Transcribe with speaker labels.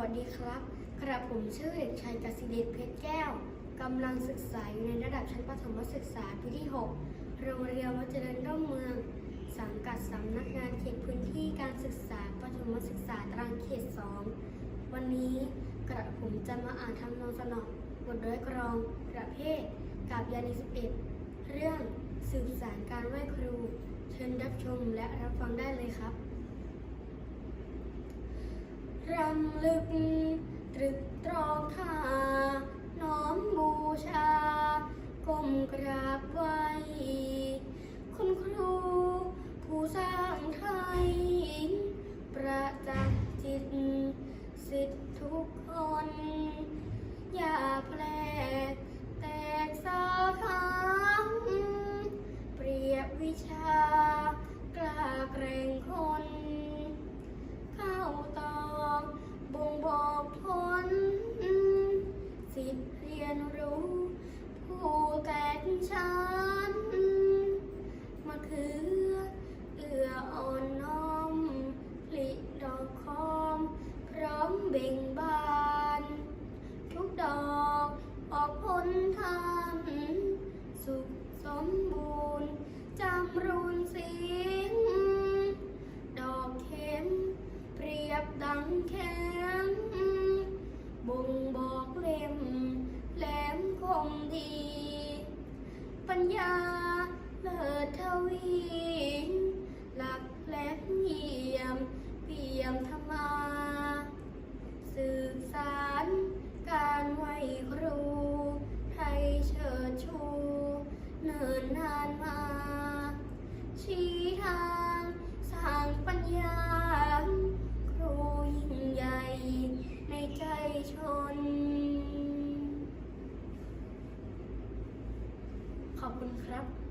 Speaker 1: วัสดีครับ กระผมชื่อเด็กชายกสิเดชเพชรแก้ว กำลังศึกษาอยู่ในระดับชั้นประถมศึกษาปีที่ 6 โรงเรียนวัดเจริญร่มเมือง สังกัดสำนักงานเขตพื้นที่การศึกษาประถมศึกษาตรังเขต 2 วันนี้กระผมจะมาอ่านทำนองสนองบทร้อยกรองประเภทกาบยานี11 เรื่องสืบสารการไหว้ครู เชิญรับชมและรับฟังได้เลยครับ รำ ลึก ตรึกตรองท่าน้อมบูชาก้มกราบไหวคุณครู ผู้สร้างไทย ประจักษ์จิต สิทธิทุกคน อย่าแปลกแตกสาขาเปรียบวิชากล้าเกรงคน อ่อนน้อมผลิดอกคอม พร้อมเบ่งบาน ทุกดอกออกผลทานสุขสมบูรณ์จำรูนเสียง ดอกเข็ม เปรียบดังแข็งบ่งบอกเล่มแหลมคมดี ปัญญาเลิศทวี ครู ไทยเชิดชู เนินนานมา ชี้ทางสร้างปัญญา ครูยิ่งใหญ่ ในใจชน ขอบคุณครับ